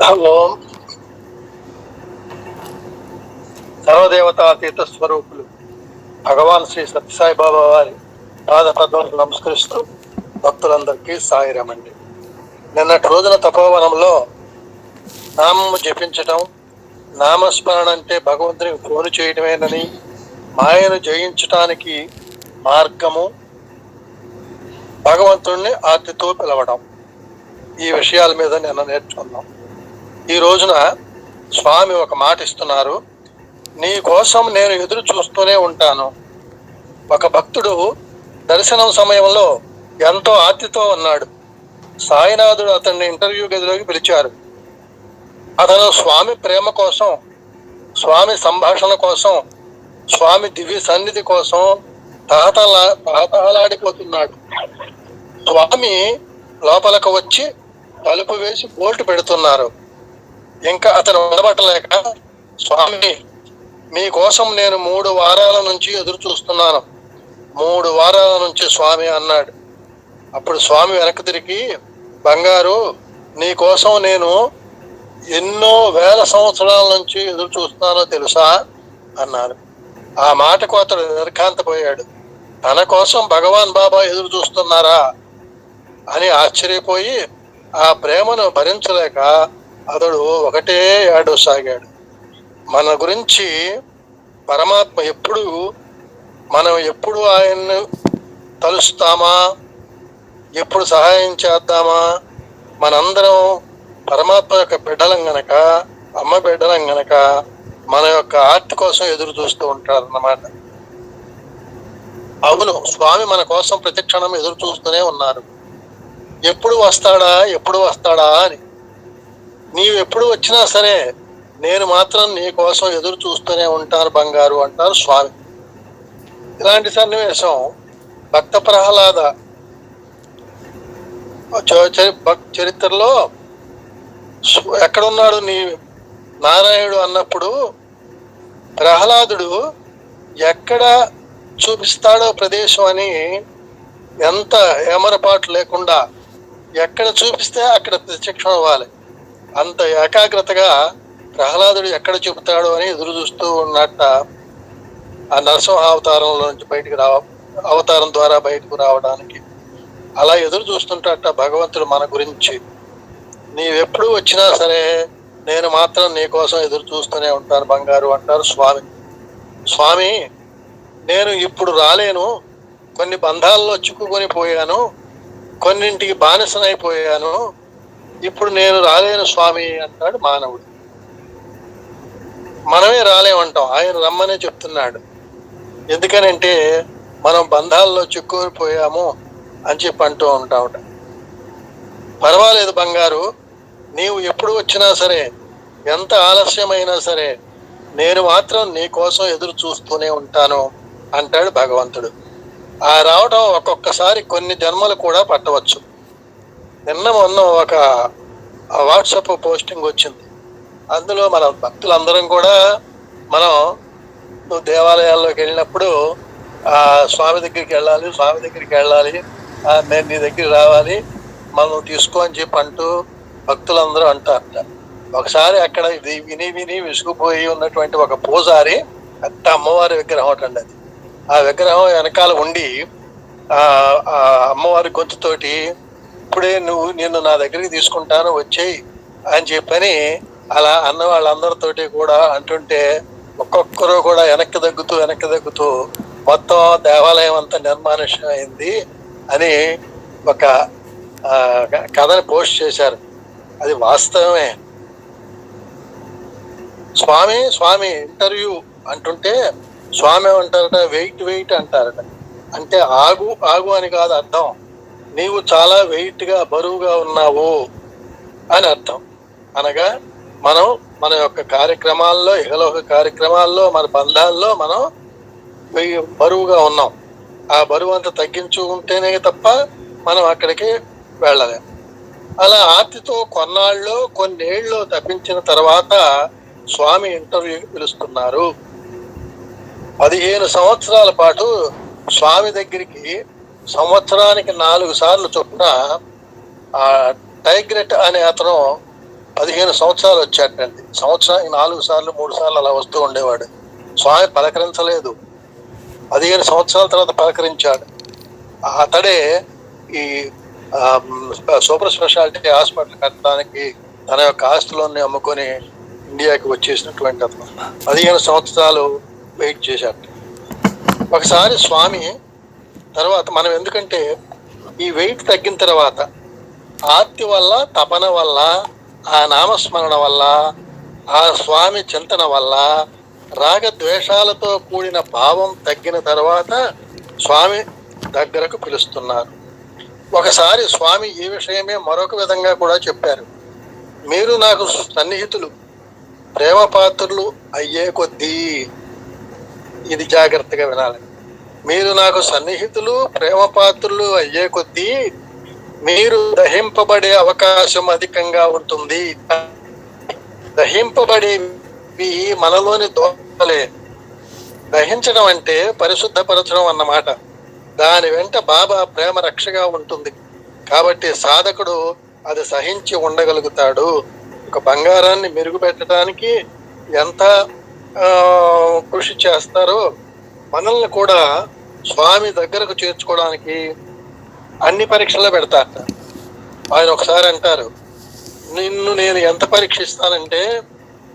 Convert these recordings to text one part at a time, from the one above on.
ఓం. సర్వదేవతాతీత స్వరూపులు భగవాన్ శ్రీ సత్యసాయి బాబా వారి పాదపద్మకు నమస్కరిస్తూ భక్తులందరికీ సాయిరమండి నిన్నటి రోజున తపోవనంలో నామము జపించటం నామస్మరణ అంటే భగవంతునికి ఫోను చేయటమేనని మాయను జయించటానికి మార్గము భగవంతుణ్ణి ఆర్తితో పిలవడం ఈ విషయాల మీద నిన్న నేర్చుకున్నాం. ఈ రోజున స్వామి ఒక మాట ఇస్తున్నారు. నీ కోసం నేను ఎదురు చూస్తూనే ఉంటాను. ఒక భక్తుడు దర్శనం సమయంలో ఎంతో ఆర్తితో ఉన్నాడు. సాయినాథుడు అతన్ని ఇంటర్వ్యూ గదిలోకి పిలిచారు. అతను స్వామి ప్రేమ కోసం స్వామి సంభాషణ కోసం స్వామి దివ్య సన్నిధి కోసం తహతలా తహతహలాడిపోతున్నాడు. స్వామి లోపలకు వచ్చి తలుపు వేసి బోల్ట్ పెడుతున్నారు. ఇంకా అతను ఉండబట్టలేక స్వామి మీకోసం నేను మూడు వారాల నుంచి ఎదురు చూస్తున్నాను. మూడు వారాల నుంచి స్వామి అన్నాడు. అప్పుడు స్వామి వెనక్కి తిరిగి బంగారు నీకోసం నేను ఎన్నో వేల సంవత్సరాల నుంచి ఎదురు చూస్తున్నానో తెలుసా? అన్నారు ఆ మాటకు అతడు నిర్ఘాంతపోయాడు. తన కోసం భగవాన్ బాబా ఎదురు చూస్తున్నారా? అని ఆశ్చర్యపోయి ఆ ప్రేమను భరించలేక అతడు ఒకటే ఏడు సాగాడు. మన గురించి పరమాత్మ ఎప్పుడు మనం ఎప్పుడు ఆయన్ను తలుస్తామా? ఎప్పుడు సహాయం చేద్దామా? మనందరం పరమాత్మ యొక్క బిడ్డలం గనక అమ్మ బిడ్డలం గనక మన యొక్క ఆర్ట్ కోసం ఎదురు చూస్తూ ఉంటారు అన్నమాట అవును స్వామి మన కోసం ప్రతి క్షణం ఎదురు చూస్తూనే ఉన్నారు. ఎప్పుడు వస్తాడా? ఎప్పుడు వస్తాడా అని. నీవు ఎప్పుడు వచ్చినా సరే నేను మాత్రం నీ కోసం ఎదురు చూస్తూనే ఉంటాను బంగారు అంటారు స్వామి. ఇలాంటి సన్నివేశం భక్త ప్రహ్లాద చ- చరి- చరిత్రలో ఎక్కడున్నాడు నీ నారాయణుడు అన్నప్పుడు ప్రహ్లాదుడు ఎక్కడ చూపిస్తాడో ప్రదేశం అని ఎంత ఏమరపాటు లేకుండా ఎక్కడ చూపిస్తే అక్కడ ప్రత్యక్షం అవ్వాలి. అంత ఏకాగ్రతగా ప్రహ్లాదుడు ఎక్కడ చెబుతాడు అని ఎదురు చూస్తూ ఉన్నట్ట ఆ నరసింహ అవతారంలో నుంచి బయటికి రావ అవతారం ద్వారా బయటకు రావడానికి. అలా ఎదురు చూస్తుంటట భగవంతుడు మన గురించి. నీవెప్పుడు వచ్చినా సరే నేను మాత్రం నీ కోసం ఎదురు చూస్తూనే ఉంటాను బంగారు అంటారు స్వామి. స్వామి నేను ఇప్పుడు రాలేను. కొన్ని బంధాల్లో చిక్కుకొని పోయాను. కొన్నింటికి బానిసనైపోయాను. ఇప్పుడు నేను రాలేను స్వామి అంటాడు మానవుడు. మనమే రాలేమంటాం. ఆయన రమ్మనే చెప్తున్నాడు. ఎందుకనంటే మనం బంధాల్లో చిక్కుపోయాము అని చెప్పి అంటూ ఉంటామట పర్వాలేదు బంగారు నీవు ఎప్పుడు వచ్చినా సరే ఎంత ఆలస్యమైనా సరే నేను మాత్రం నీ కోసం ఎదురు చూస్తూనే ఉంటాను అంటాడు భగవంతుడు. ఆ రావటం ఒక్కొక్కసారి కొన్ని జన్మలు కూడా పట్టవచ్చు. నిన్న మొన్న ఒక వాట్సాప్ పోస్టింగ్ వచ్చింది. అందులో మన భక్తులందరం కూడా మనం నువ్వు దేవాలయాల్లోకి వెళ్ళినప్పుడు ఆ స్వామి దగ్గరికి వెళ్ళాలి స్వామి దగ్గరికి వెళ్ళాలి మేము నేను నీ దగ్గరికి రావాలి మనం తీసుకో అని చెప్పి అంటూ భక్తులందరూ అంటారట. ఒకసారి అక్కడ ఇది విని విని విసుగుపోయి ఉన్నటువంటి ఒక పూజారి పెద్ద అమ్మవారి విగ్రహం అటండి అది. ఆ విగ్రహం వెనకాల ఉండి ఆ ఆ అమ్మవారి గొంతుతోటి ఇప్పుడే నువ్వు నిన్ను నా దగ్గరికి తీసుకుంటాను వచ్చేయి అని చెప్పని అలా అన్న వాళ్ళందరితోటి కూడా అంటుంటే ఒక్కొక్కరు కూడా వెనక్కి దగ్గుతూ వెనక్కి దగ్గుతూ మొత్తం దేవాలయం అంతా నిర్మానుష్యం అయింది అని ఒక కథని పోస్ట్ చేశారు. అది వాస్తవమే. స్వామి స్వామి ఇంటర్వ్యూ అంటుంటే స్వామి అంటారట వెయిట్ వెయిట్ అంటారట. అంటే ఆగు ఆగు అని కాదు అర్థం. నీవు చాలా వెయిట్గా బరువుగా ఉన్నావు అని అర్థం. అనగా మనం మన యొక్క కార్యక్రమాల్లో ఇహలోక కార్యక్రమాల్లో మన బంధాల్లో మనం వెయ్యి బరువుగా ఉన్నాం. ఆ బరువు అంతా తగ్గించుకుంటేనే తప్ప మనం అక్కడికి వెళ్ళలేం. అలా ఆర్తితో కొన్నాళ్ళు కొన్నేళ్ళు తప్పించిన తర్వాత స్వామి ఇంటర్వ్యూకి పిలుస్తున్నారు. పదిహేను సంవత్సరాల పాటు స్వామి దగ్గరికి సంవత్సరానికి నాలుగు సార్లు చొప్పున ఆ టైగ్రెట్ అనే అతను పదిహేను సంవత్సరాలు వచ్చాటండి సంవత్సరం నాలుగు సార్లు మూడు సార్లు అలా వస్తూ ఉండేవాడు. స్వామి పలకరించలేదు. పదిహేను సంవత్సరాల తర్వాత పలకరించాడు. అతడే ఈ సూపర్ స్పెషాలిటీ హాస్పిటల్ కట్టడానికి తన యొక్క ఆస్తులన్నీ అమ్ముకొని ఇండియాకి వచ్చేసినటువంటి అతను. పదిహేను సంవత్సరాలు వెయిట్ చేశాడు. ఒకసారి స్వామి తర్వాత మనం ఎందుకంటే ఈ వెయిట్ తగ్గిన తర్వాత ఆర్తి వల్ల తపన వల్ల ఆ నామస్మరణ వల్ల ఆ స్వామి చింతన వల్ల రాగద్వేషాలతో కూడిన భావం తగ్గిన తర్వాత స్వామి దగ్గరకు పిలుస్తున్నారు. ఒకసారి స్వామి ఈ విషయమే మరొక విధంగా కూడా చెప్పారు. మీరు నాకు సన్నిహితులు ప్రేమపాత్రులు అయ్యే కొద్దీ ఇది జాగ్రత్తగా వినాలి మీరు నాకు సన్నిహితులు ప్రేమ పాత్రులు అయ్యే కొద్దీ మీరు దహింపబడే అవకాశం అధికంగా ఉంటుంది. దహింపబడేవి మనలోని దోషలే. దహించడం అంటే పరిశుద్ధపరచడం అన్నమాట. దాని వెంట బాబా ప్రేమ రక్షగా ఉంటుంది. కాబట్టి సాధకుడు అది సహించి ఉండగలుగుతాడు. ఒక బంగారాన్ని మెరుగుపెట్టడానికి ఎంత కృషి చేస్తారో మనల్ని కూడా స్వామి దగ్గరకు చేర్చుకోవడానికి అన్ని పరీక్షల్లో పెడతారు ఆయన ఒకసారి అంటారు నిన్ను నేను ఎంత పరీక్షిస్తానంటే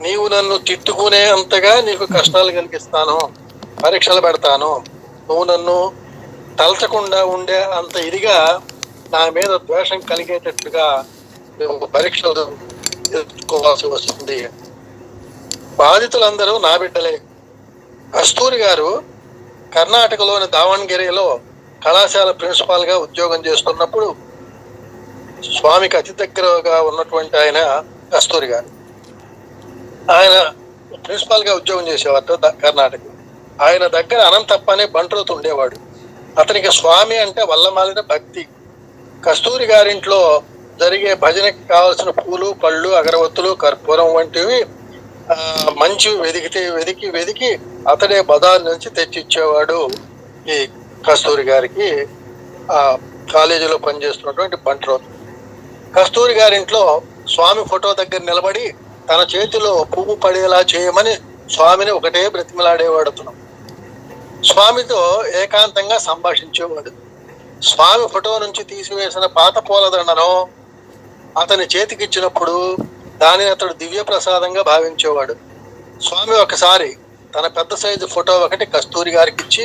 నీవు నన్ను తిట్టుకునే అంతగా నీకు కష్టాలు కలిగిస్తాను పరీక్షలు పెడతాను. నువ్వు నన్ను తలచకుండా ఉండే అంత ఇదిగా నా మీద ద్వేషం కలిగేటట్టుగా నువ్వు పరీక్షలు ఎదుర్కోవాల్సి వస్తుంది. బాధితులందరూ నా బిడ్డలే. కస్తూరి గారు కర్ణాటకలోని దావణగిరిలో కళాశాల ప్రిన్సిపాల్గా ఉద్యోగం చేస్తున్నప్పుడు స్వామికి అతి దగ్గరగా ఉన్నటువంటి ఆయన కస్తూరి గారు. ఆయన ప్రిన్సిపాల్గా ఉద్యోగం చేసేవారు కర్ణాటక ఆయన దగ్గర అనంతప్ప అనే బంట్రోతు ఉండేవాడు. అతనికి స్వామి అంటే వల్లమాలిన భక్తి. కస్తూరి గారింట్లో జరిగే భజనకి కావలసిన పూలు పళ్ళు అగరవత్తులు కర్పూరం వంటివి మంచి వెదికితే వెదికి వెదికి అతడే బజార్ నుంచి తెచ్చిచ్చేవాడు ఈ కస్తూరి గారికి. ఆ కాలేజీలో పనిచేస్తున్నటువంటి బంట్రోతు. కస్తూరి గారింట్లో స్వామి ఫోటో దగ్గర నిలబడి తన చేతిలో పువ్వు పడేలా చేయమని స్వామిని ఒకటే బ్రతిమలాడేవాడు అతను. స్వామితో ఏకాంతంగా సంభాషించేవాడు. స్వామి ఫోటో నుంచి తీసివేసిన పాత పూలదండను అతని చేతికిచ్చినప్పుడు దానిని అతడు దివ్య ప్రసాదంగా భావించేవాడు. స్వామి ఒకసారి తన పెద్ద సైజు ఫోటో ఒకటి కస్తూరి గారికి ఇచ్చి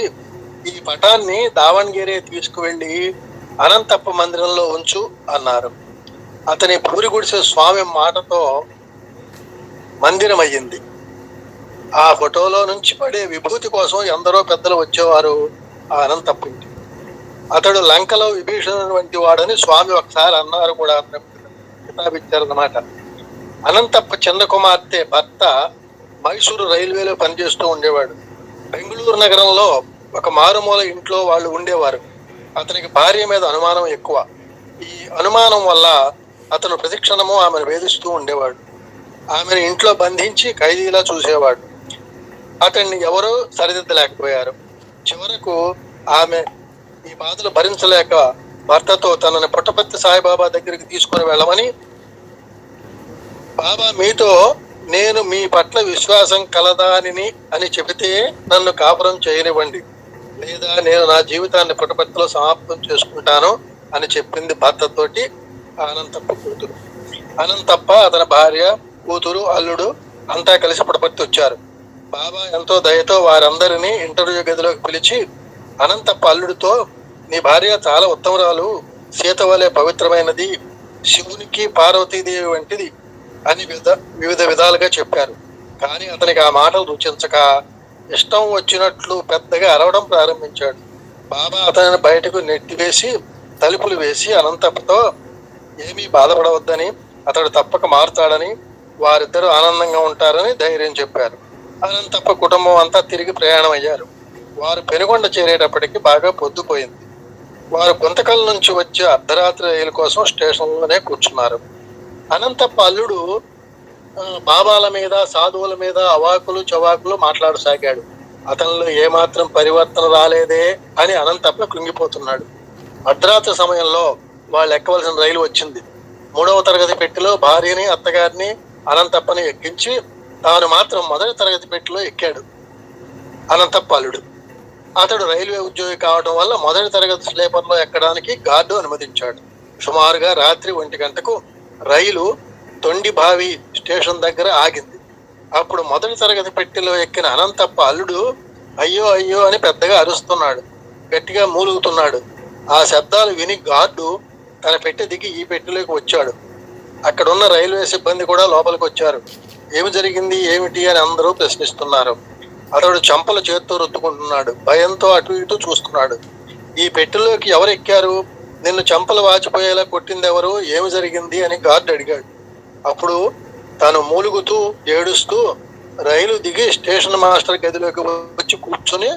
ఈ పటాన్ని దావణగిరి తీసుకువెళ్ళి అనంతప్ప మందిరంలో ఉంచు అన్నారు. అతని పూరి గుడిసె స్వామి మాటతో మందిరం అయ్యింది ఆ ఫోటోలో నుంచి పడే విభూతి కోసం ఎందరో పెద్దలు వచ్చేవారు ఆ అనంతప్ప అతడు లంకలో విభీషణుడు వంటి వాడని స్వామి ఒకసారి అన్నారు కూడా అతను కితాబిచ్చారన్నమాట. అనంతప్ప చంద్రకుమార్తె భర్త మైసూరు రైల్వేలో పనిచేస్తూ ఉండేవాడు. బెంగళూరు నగరంలో ఒక మారుమూల ఇంట్లో వాళ్ళు ఉండేవారు. అతనికి భార్య మీద అనుమానం ఎక్కువ. ఈ అనుమానం వల్ల అతను ప్రతిక్షణము ఆమెను వేధిస్తూ ఉండేవాడు. ఆమెను ఇంట్లో బంధించి ఖైదీలా చూసేవాడు. అతన్ని ఎవరూ సరిదిద్దలేకపోయారు. చివరకు ఆమె ఈ బాధలు భరించలేక భర్తతో తనని పుట్టపర్తి సాయిబాబా దగ్గరికి తీసుకుని వెళ్ళమని బాబా మీతో నేను మీ పట్ల విశ్వాసం కలదానిని అని చెబితే నన్ను కాపురం చేయనివ్వండి. లేదా నేను నా జీవితాన్ని పుట్టపర్తిలో సమాప్తం చేసుకుంటాను అని చెప్పింది భర్తతోటి అనంతప్ప కూతురు. అనంతప్ప అతని భార్య కూతురు అల్లుడు అంతా కలిసి పుట్టపర్తి వచ్చారు. బాబా ఎంతో దయతో వారందరినీ ఇంటర్వ్యూ గదిలోకి పిలిచి అనంతప్ప అల్లుడితో నీ భార్య చాలా ఉత్తమరాలు సీత వలె పవిత్రమైనది శివునికి పార్వతీదేవి వంటిది. అని విధ వివిధ విధాలుగా చెప్పారు. కానీ అతనికి ఆ మాటలు రుచించక ఇష్టం వచ్చినట్లు పెద్దగా అరవడం ప్రారంభించాడు. బాబా అతనిని బయటకు నెట్టివేసి తలుపులు వేసి అనంతప్పతో ఏమీ బాధపడవద్దని అతడు తప్పక మారుతాడని వారిద్దరూ ఆనందంగా ఉంటారని ధైర్యం చెప్పారు. అనంతప్ప కుటుంబం అంతా తిరిగి ప్రయాణం అయ్యారు వారు పెనుగొండ చేరేటప్పటికి బాగా పొద్దుపోయింది. వారు గుంతకల్ నుంచి వచ్చే అర్ధరాత్రి రైలు కోసం స్టేషన్లోనే కూర్చున్నారు. అనంతప్ప అల్లుడు బాబాల మీద సాధువుల మీద అవాకులు చవాకులు మాట్లాడసాగాడు. అతనిలో ఏమాత్రం పరివర్తన రాలేదే అని అనంతప్ప కృంగిపోతున్నాడు. అర్ధరాత్రి సమయంలో వాళ్ళు ఎక్కవలసిన రైలు వచ్చింది. మూడవ తరగతి పెట్టిలో భార్యని అత్తగారిని అనంతప్పని ఎక్కించి తాను మాత్రం మొదటి తరగతి పెట్టిలో ఎక్కాడు అనంతప్ప అల్లుడు అతడు రైల్వే ఉద్యోగి కావడం వల్ల మొదటి తరగతి స్లీపర్లో ఎక్కడానికి గార్డు అనుమతించాడు. సుమారుగా రాత్రి ఒంటి గంటకు రైలు తొండిబావి స్టేషన్ దగ్గర ఆగింది. అప్పుడు మొదటి తరగతి పెట్టెలో ఎక్కిన అనంతప్ప అల్లుడు అయ్యో అయ్యో అని పెద్దగా అరుస్తున్నాడు. గట్టిగా మూలుగుతున్నాడు. ఆ శబ్దాలు విని గార్డు తన పెట్టె దిగి ఈ పెట్టెలోకి వచ్చాడు. అక్కడున్న రైల్వే సిబ్బంది కూడా లోపలికి వచ్చారు. ఏమి జరిగింది ఏమిటి అని అందరూ ప్రశ్నిస్తున్నారు. అతడు చంపల చేత్తో రుద్దుకుంటున్నాడు. భయంతో అటు ఇటు చూస్తున్నాడు. ఈ పెట్టెలోకి ఎవరు ఎక్కారు నిన్ను చంపలు వాచిపోయేలా కొట్టింది ఎవరు ఏమి జరిగింది? అని గార్డు అడిగాడు. అప్పుడు తాను మూలుగుతూ ఏడుస్తూ రైలు దిగి స్టేషన్ మాస్టర్ గదిలోకి వచ్చి కూర్చుని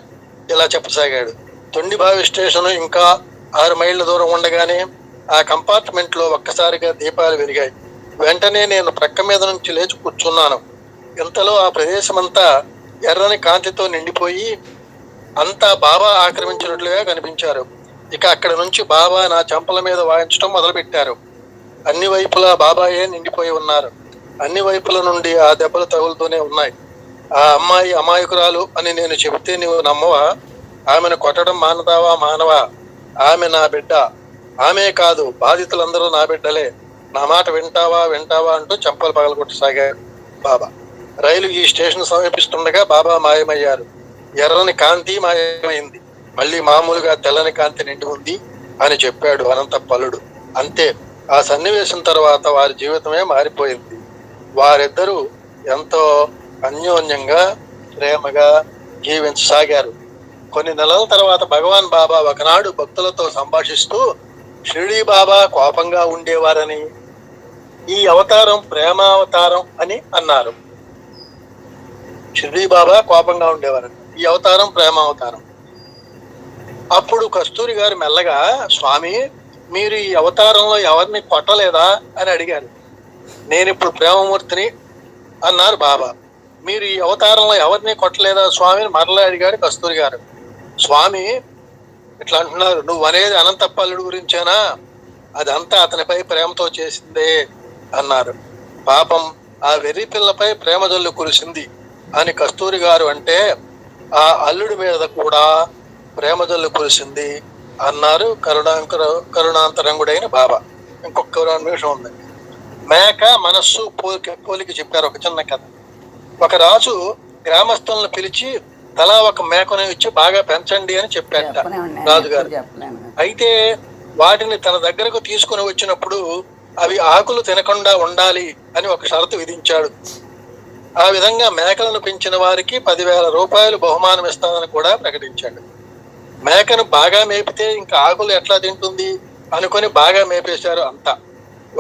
ఇలా చెప్పసాగాడు. తొండిబావి స్టేషన్ ఇంకా ఆరు మైళ్ళ దూరం ఉండగానే ఆ కంపార్ట్మెంట్లో ఒక్కసారిగా దీపాలు వెలిగాయి. వెంటనే నేను ప్రక్క మీద నుంచి లేచి కూర్చున్నాను. ఇంతలో ఆ ప్రదేశమంతా ఎర్రని కాంతితో నిండిపోయి అంతా బాబా ఆక్రమించినట్లుగా కనిపించారు. ఇక అక్కడ నుంచి బాబా నా చెంపల మీద వాయించడం మొదలుపెట్టారు. అన్ని వైపులా బాబాయే నిండిపోయి ఉన్నారు. అన్ని వైపుల నుండి ఆ దెబ్బలు తగులుతూనే ఉన్నాయి. ఆ అమ్మాయి అమాయకురాలు అని నేను చెబితే నీవు నమ్మవా? ఆమెను కొట్టడం మానదావా మానవా? ఆమె నా బిడ్డ. ఆమె కాదు బాధితులందరూ నా బిడ్డలే. నా మాట వింటావా వింటావా అంటూ చెంపలు పగలగొట్టసాగారు బాబా. రైలు ఈ స్టేషన్ సమీపిస్తుండగా బాబా మాయమయ్యారు. ఎర్రని కాంతి మాయమైంది. మళ్ళీ మామూలుగా తెల్లని కాంతి నిండి ఉంది అని చెప్పాడు అనంత పలుడు. అంతే ఆ సన్నివేశం తర్వాత వారి జీవితమే మారిపోయింది. వారిద్దరూ ఎంతో అన్యోన్యంగా ప్రేమగా జీవించసాగారు. కొన్ని నెలల తర్వాత భగవాన్ బాబా ఒకనాడు భక్తులతో సంభాషిస్తూ షిరిడి బాబా కోపంగా ఉండేవారని ఈ అవతారం ప్రేమావతారం అని అన్నారు. షిరిడి బాబా కోపంగా ఉండేవారని ఈ అవతారం ప్రేమావతారం. అప్పుడు కస్తూరి గారు మెల్లగా స్వామి మీరు ఈ అవతారంలో ఎవరిని కొట్టలేదా? అని అడిగారు. నేను ఇప్పుడు ప్రేమమూర్తిని అన్నారు బాబా. మీరు ఈ అవతారంలో ఎవరిని కొట్టలేదా స్వామిని మరలా అడిగాడు కస్తూరి గారు. స్వామి ఇట్లా అంటున్నారు. నువ్వు అనేది అనంతప్పల్లుడు గురించేనా? అదంతా అతనిపై ప్రేమతో చేసిందే అన్నారు. పాపం ఆ వెర్రి పిల్లపై ప్రేమ జల్లు కురిసింది అని కస్తూరి గారు అంటే ఆ అల్లుడి మీద కూడా ప్రేమ జల్లు కురిసింది అన్నారు కరుణాంకర కరుణాంతరంగుడైన బాబా. ఇంకొక నిమిషం ఉంది. మేక మనస్సు పోలిక పోలిక చెప్పారు ఒక చిన్న కథ. ఒక రాజు గ్రామస్తులను పిలిచి తలా ఒక మేకను ఇచ్చి బాగా పెంచండి అని ఉన్నాయి. రాజుగారు. అయితే వాటిని తన దగ్గరకు తీసుకుని వచ్చినప్పుడు అవి ఆకులు తినకుండా ఉండాలి అని ఒక షరతు విధించాడు. ఆ విధంగా మేకలను పెంచిన వారికి పదివేల రూపాయలు బహుమానం ఇస్తానని కూడా ప్రకటించాడు. మేకను బాగా మేపితే ఇంకా ఆకులు ఎట్లా తింటుంది అనుకొని బాగా మేపేశారు అంతా.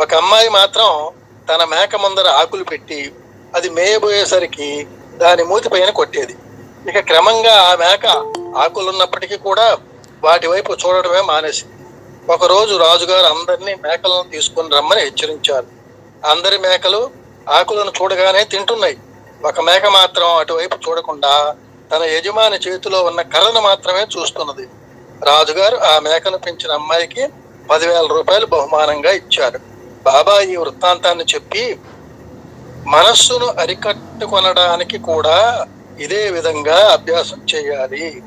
ఒక అమ్మాయి మాత్రం తన మేక ముందర ఆకులు పెట్టి అది మేయబోయేసరికి దాని మూతి పైన కొట్టేది. ఇక క్రమంగా ఆ మేక ఆకులున్నప్పటికీ కూడా వాటి వైపు చూడడమే మానేసింది. ఒకరోజు రాజుగారు అందరినీ మేకలను తీసుకుని రమ్మని హెచ్చరించారు. అందరి మేకలు ఆకులను చూడగానే తింటున్నాయి. ఒక మేక మాత్రం అటువైపు చూడకుండా తన యజమాని చేతిలో ఉన్న కర్రను మాత్రమే చూస్తున్నది. రాజుగారు ఆ మేకను పెంచిన అమ్మాయికి పదివేల రూపాయలు బహుమానంగా ఇచ్చారు. బాబా ఈ వృత్తాంతాన్ని చెప్పి మనస్సును అరికట్టుకొనడానికి కూడా ఇదే విధంగా అభ్యాసం చేయాలి.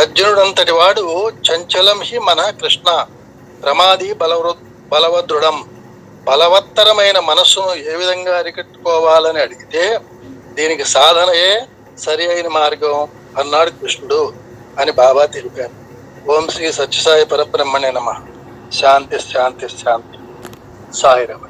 అర్జునుడంతటి వాడు చంచలం హి మన కృష్ణ. ప్రమాది బలవృ బలవదృఢం. బలవత్తరమైన మనస్సును ఏ విధంగా అరికట్టుకోవాలని అడిగితే దీనికి సాధనయే సరి అయిన మార్గం అన్నాడు కృష్ణుడు అని బాబా తెలిపారు. ఓం శ్రీ సత్యసాయి పరబ్రహ్మణే నమ. శాంతి శాంతి శాంతి. సాయిరామ